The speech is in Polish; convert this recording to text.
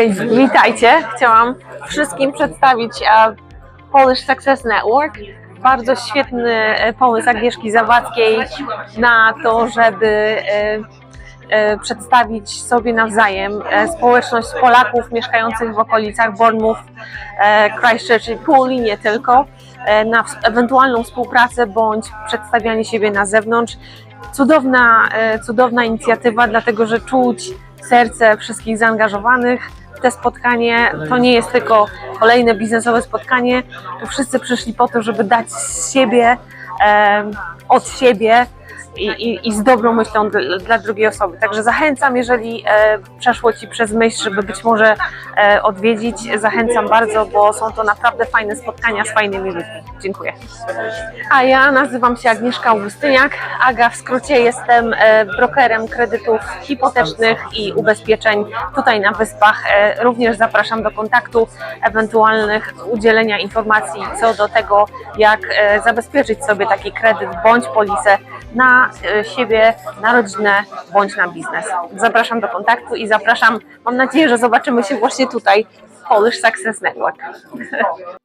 Okej, witajcie. Chciałam wszystkim przedstawić e, Polish Success Network. Bardzo świetny e, pomysł Agnieszki Zawadzkiej na to, żeby e, przedstawić sobie nawzajem społeczność Polaków mieszkających w okolicach Bournemouth, Christchurch i Puli, nie tylko, na ewentualną współpracę bądź przedstawianie siebie na zewnątrz. Cudowna, cudowna inicjatywa, dlatego że czuć serce wszystkich zaangażowanych. Te spotkanie to nie jest tylko kolejne biznesowe spotkanie. Wszyscy przyszli po to, żeby dać z siebie, od siebie i, i, i z dobrą myślą dla, drugiej osoby. Także zachęcam, jeżeli e, przeszło Ci przez myśl, żeby być może e, odwiedzić, zachęcam bardzo, bo są to naprawdę fajne spotkania z fajnymi ludźmi. Dziękuję. A ja nazywam się Agnieszka Augustyniak. Aga, w skrócie jestem e, brokerem kredytów hipotecznych i ubezpieczeń tutaj na Wyspach. E, Również zapraszam do kontaktu, ewentualnych udzielenia informacji co do tego, jak e, zabezpieczyć sobie taki kredyt bądź polisę na e, siebie, na rodzinę bądź na biznes. Zapraszam do kontaktu i zapraszam, mam nadzieję, że zobaczymy się właśnie tutaj w Polish Success Network.